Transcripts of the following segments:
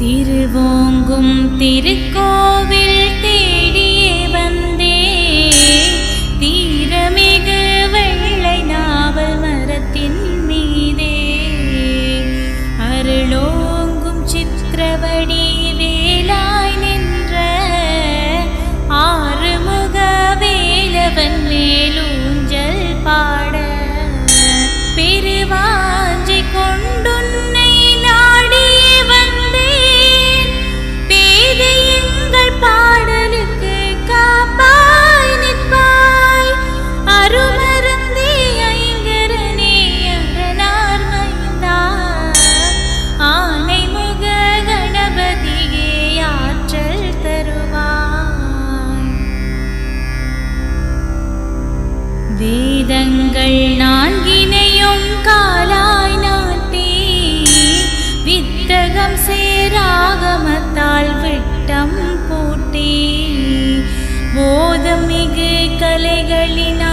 திருவோங்கும் திருக்கோவில். வேதங்கள் நான்கினையும் காலாய் நாட்டி வித்தகம் சேராகமத்தால் விட்டம் பூட்டி போதமிகு கலைகளினால்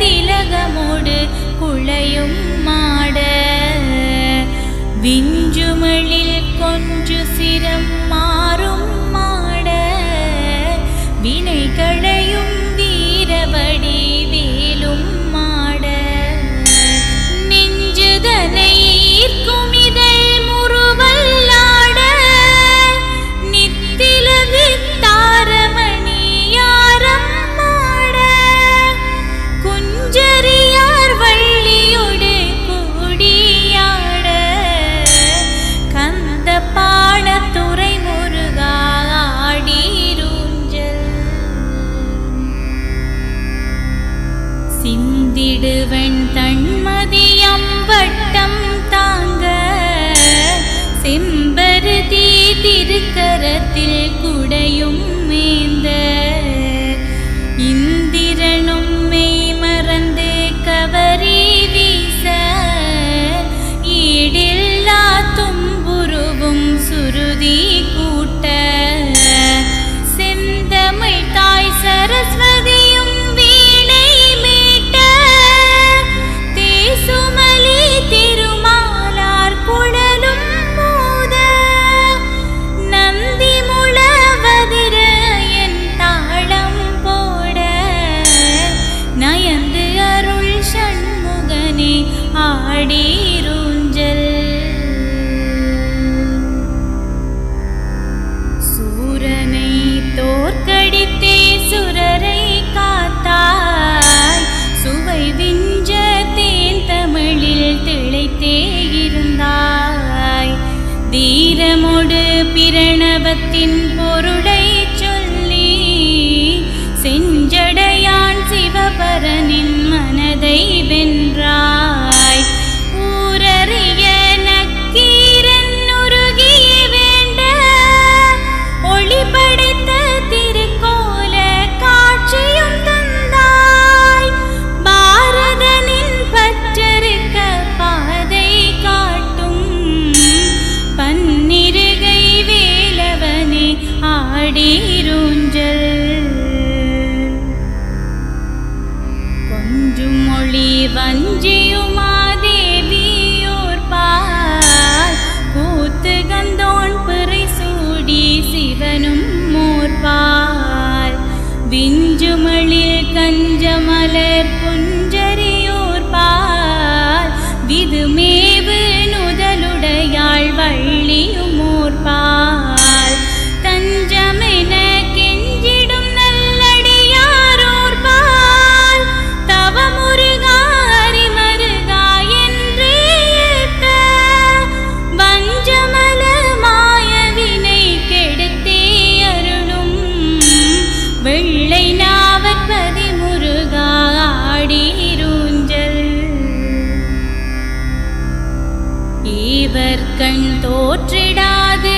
திலகமோடு குளையும் மாட. விஞ்சுமழில் கொஞ்சு சிரம் மாறும் மாட. வினைகள குடத்தில் குடையும் மேந்த நீ ஆடீருஞ்சல். சூரனை தோற்கடித்தே சுரரை காத்தாய். சுவை விஞ்ச தேன் தமிழில் திளைத்தே இருந்தாய். தீரமொடு பிரணவத்தின் பொருளை கொடிருஞ்சல் கொஞ்சும் மொழி வஞ்சியுமாதேவியூர் பால் கூத்து கந்தோன் பிறை சூடி சிவனும் மோர்பால் விஞ்சுமளில் கஞ்சமலர் பொன் ஈவர் கண் தோற்றிடாது.